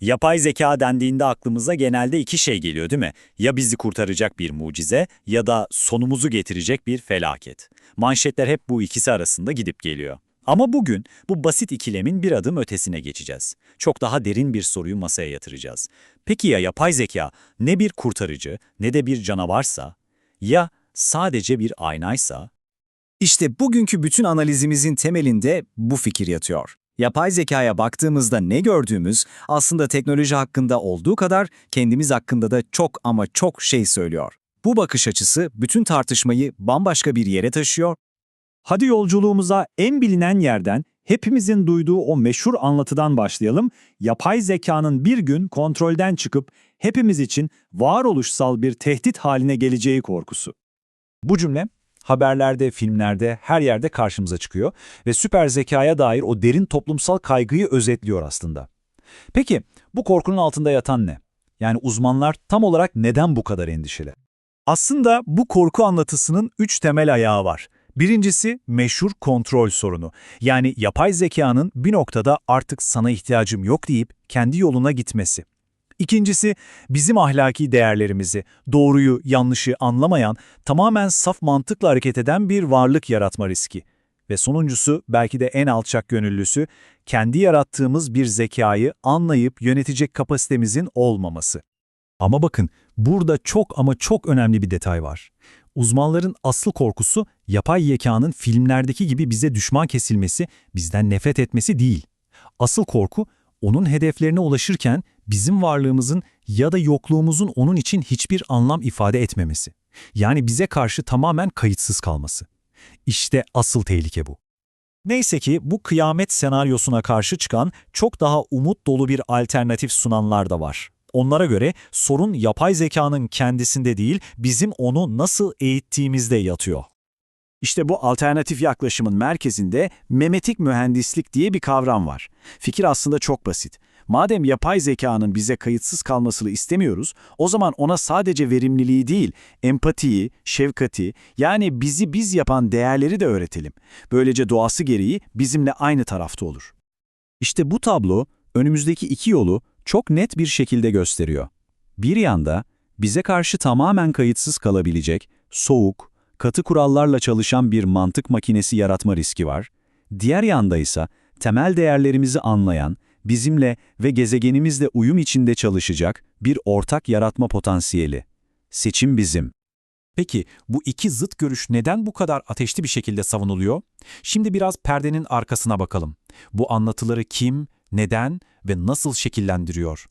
Yapay zeka dendiğinde aklımıza genelde iki şey geliyor değil mi? Ya bizi kurtaracak bir mucize ya da sonumuzu getirecek bir felaket. Manşetler hep bu ikisi arasında gidip geliyor. Ama bugün bu basit ikilemin bir adım ötesine geçeceğiz. Çok daha derin bir soruyu masaya yatıracağız. Peki ya yapay zeka ne bir kurtarıcı ne de bir canavarsa? Ya sadece bir aynaysa? İşte bugünkü bütün analizimizin temelinde bu fikir yatıyor. Yapay zekaya baktığımızda ne gördüğümüz aslında teknoloji hakkında olduğu kadar kendimiz hakkında da çok ama çok şey söylüyor. Bu bakış açısı bütün tartışmayı bambaşka bir yere taşıyor Hadi yolculuğumuza en bilinen yerden, hepimizin duyduğu o meşhur anlatıdan başlayalım. Yapay zekanın bir gün kontrolden çıkıp hepimiz için varoluşsal bir tehdit haline geleceği korkusu. Bu cümle haberlerde, filmlerde, her yerde karşımıza çıkıyor ve süper zekaya dair o derin toplumsal kaygıyı özetliyor aslında. Peki bu korkunun altında yatan ne? Yani uzmanlar tam olarak neden bu kadar endişeli? Aslında bu korku anlatısının üç temel ayağı var. Birincisi meşhur kontrol sorunu. Yani yapay zekanın bir noktada artık sana ihtiyacım yok deyip kendi yoluna gitmesi. İkincisi bizim ahlaki değerlerimizi, doğruyu, yanlışı anlamayan, tamamen saf mantıkla hareket eden bir varlık yaratma riski. Ve sonuncusu belki de en alçak gönüllüsü, kendi yarattığımız bir zekayı anlayıp yönetecek kapasitemizin olmaması. Ama bakın, burada çok ama çok önemli bir detay var. Uzmanların asıl korkusu yapay zekanın filmlerdeki gibi bize düşman kesilmesi, bizden nefret etmesi değil. Asıl korku onun hedeflerine ulaşırken bizim varlığımızın ya da yokluğumuzun onun için hiçbir anlam ifade etmemesi. Yani bize karşı tamamen kayıtsız kalması. İşte asıl tehlike bu. Neyse ki bu kıyamet senaryosuna karşı çıkan çok daha umut dolu bir alternatif sunanlar da var. Onlara göre sorun yapay zekanın kendisinde değil, bizim onu nasıl eğittiğimizde yatıyor. İşte bu alternatif yaklaşımın merkezinde memetik mühendislik diye bir kavram var. Fikir aslında çok basit. Madem yapay zekanın bize kayıtsız kalmasını istemiyoruz, o zaman ona sadece verimliliği değil, empatiyi, şefkati, yani bizi biz yapan değerleri de öğretelim. Böylece doğası gereği bizimle aynı tarafta olur. İşte bu tablo önümüzdeki iki yolu çok net bir şekilde gösteriyor. Bir yanda bize karşı tamamen kayıtsız kalabilecek, soğuk, katı kurallarla çalışan bir mantık makinesi yaratma riski var. Diğer yanda ise temel değerlerimizi anlayan, bizimle ve gezegenimizle uyum içinde çalışacak bir ortak yaratma potansiyeli. Seçim bizim. Peki bu iki zıt görüş neden bu kadar ateşli bir şekilde savunuluyor? Şimdi biraz perdenin arkasına bakalım. Bu anlatıları kim, neden ve nasıl şekillendiriyor?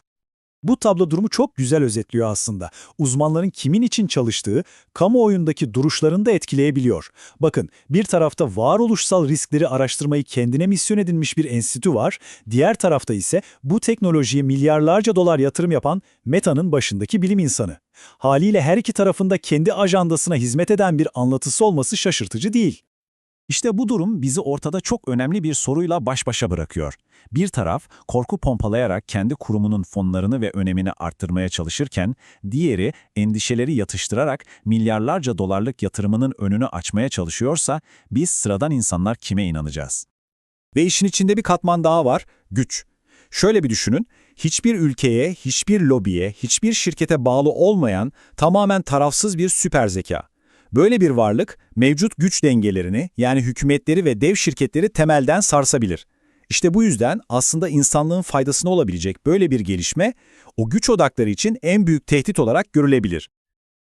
Bu tablo durumu çok güzel özetliyor aslında. Uzmanların kimin için çalıştığı, kamuoyundaki duruşlarını da etkileyebiliyor. Bakın, bir tarafta varoluşsal riskleri araştırmayı kendine misyon edinmiş bir enstitü var, diğer tarafta ise bu teknolojiye milyarlarca dolar yatırım yapan Meta'nın başındaki bilim insanı. Haliyle her iki tarafında kendi ajandasına hizmet eden bir anlatısı olması şaşırtıcı değil. İşte bu durum bizi ortada çok önemli bir soruyla baş başa bırakıyor. Bir taraf korku pompalayarak kendi kurumunun fonlarını ve önemini arttırmaya çalışırken, diğeri endişeleri yatıştırarak milyarlarca dolarlık yatırımının önünü açmaya çalışıyorsa biz sıradan insanlar kime inanacağız? Ve işin içinde bir katman daha var, güç. Şöyle bir düşünün, hiçbir ülkeye, hiçbir lobiye, hiçbir şirkete bağlı olmayan tamamen tarafsız bir süper zeka. Böyle bir varlık mevcut güç dengelerini yani hükümetleri ve dev şirketleri temelden sarsabilir. İşte bu yüzden aslında insanlığın faydasına olabilecek böyle bir gelişme o güç odakları için en büyük tehdit olarak görülebilir.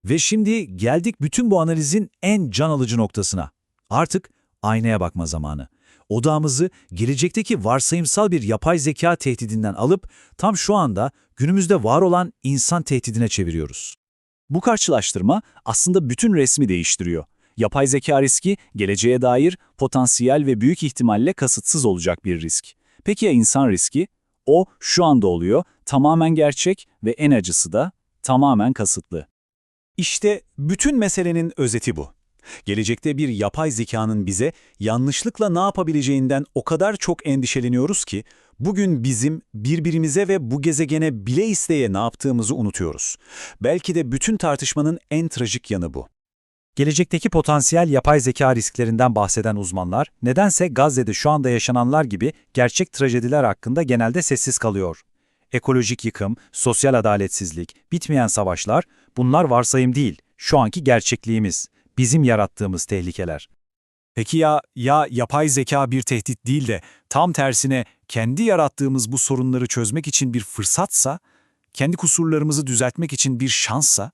Ve şimdi geldik bütün bu analizin en can alıcı noktasına. Artık aynaya bakma zamanı. Odağımızı gelecekteki varsayımsal bir yapay zeka tehdidinden alıp tam şu anda günümüzde var olan insan tehdidine çeviriyoruz. Bu karşılaştırma aslında bütün resmi değiştiriyor. Yapay zeka riski geleceğe dair potansiyel ve büyük ihtimalle kasıtsız olacak bir risk. Peki ya insan riski? O şu anda oluyor, tamamen gerçek ve en acısı da tamamen kasıtlı. İşte bütün meselenin özeti bu. Gelecekte bir yapay zekanın bize yanlışlıkla ne yapabileceğinden o kadar çok endişeleniyoruz ki bugün bizim birbirimize ve bu gezegene bile isteye ne yaptığımızı unutuyoruz. Belki de bütün tartışmanın en trajik yanı bu. Gelecekteki potansiyel yapay zeka risklerinden bahseden uzmanlar, nedense Gazze'de şu anda yaşananlar gibi gerçek trajediler hakkında genelde sessiz kalıyor. Ekolojik yıkım, sosyal adaletsizlik, bitmeyen savaşlar bunlar varsayım değil, şu anki gerçekliğimiz, bizim yarattığımız tehlikeler. Peki ya ya yapay zeka bir tehdit değil de tam tersine kendi yarattığımız bu sorunları çözmek için bir fırsatsa, kendi kusurlarımızı düzeltmek için bir şanssa?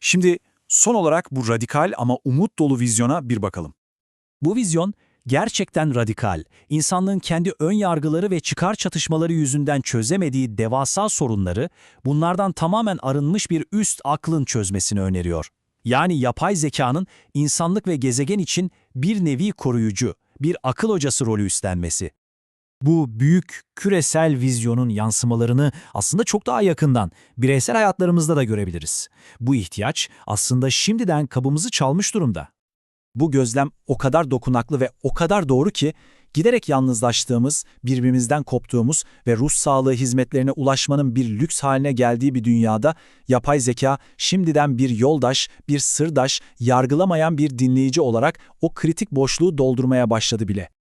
Şimdi son olarak bu radikal ama umut dolu vizyona bir bakalım. Bu vizyon gerçekten radikal. İnsanlığın kendi ön yargıları ve çıkar çatışmaları yüzünden çözemediği devasa sorunları bunlardan tamamen arınmış bir üst aklın çözmesini öneriyor. Yani yapay zekanın insanlık ve gezegen için bir nevi koruyucu, bir akıl hocası rolü üstlenmesi. Bu büyük küresel vizyonun yansımalarını aslında çok daha yakından, bireysel hayatlarımızda da görebiliriz. Bu ihtiyaç aslında şimdiden kabımızı çalmış durumda. Bu gözlem o kadar dokunaklı ve o kadar doğru ki giderek yalnızlaştığımız, birbirimizden koptuğumuz ve ruh sağlığı hizmetlerine ulaşmanın bir lüks haline geldiği bir dünyada yapay zeka şimdiden bir yoldaş, bir sırdaş, yargılamayan bir dinleyici olarak o kritik boşluğu doldurmaya başladı bile.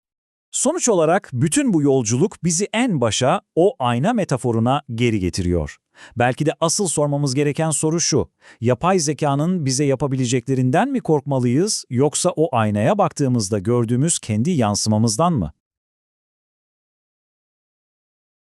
Sonuç olarak bütün bu yolculuk bizi en başa o ayna metaforuna geri getiriyor. Belki de asıl sormamız gereken soru şu. Yapay zekanın bize yapabileceklerinden mi korkmalıyız yoksa o aynaya baktığımızda gördüğümüz kendi yansımamızdan mı?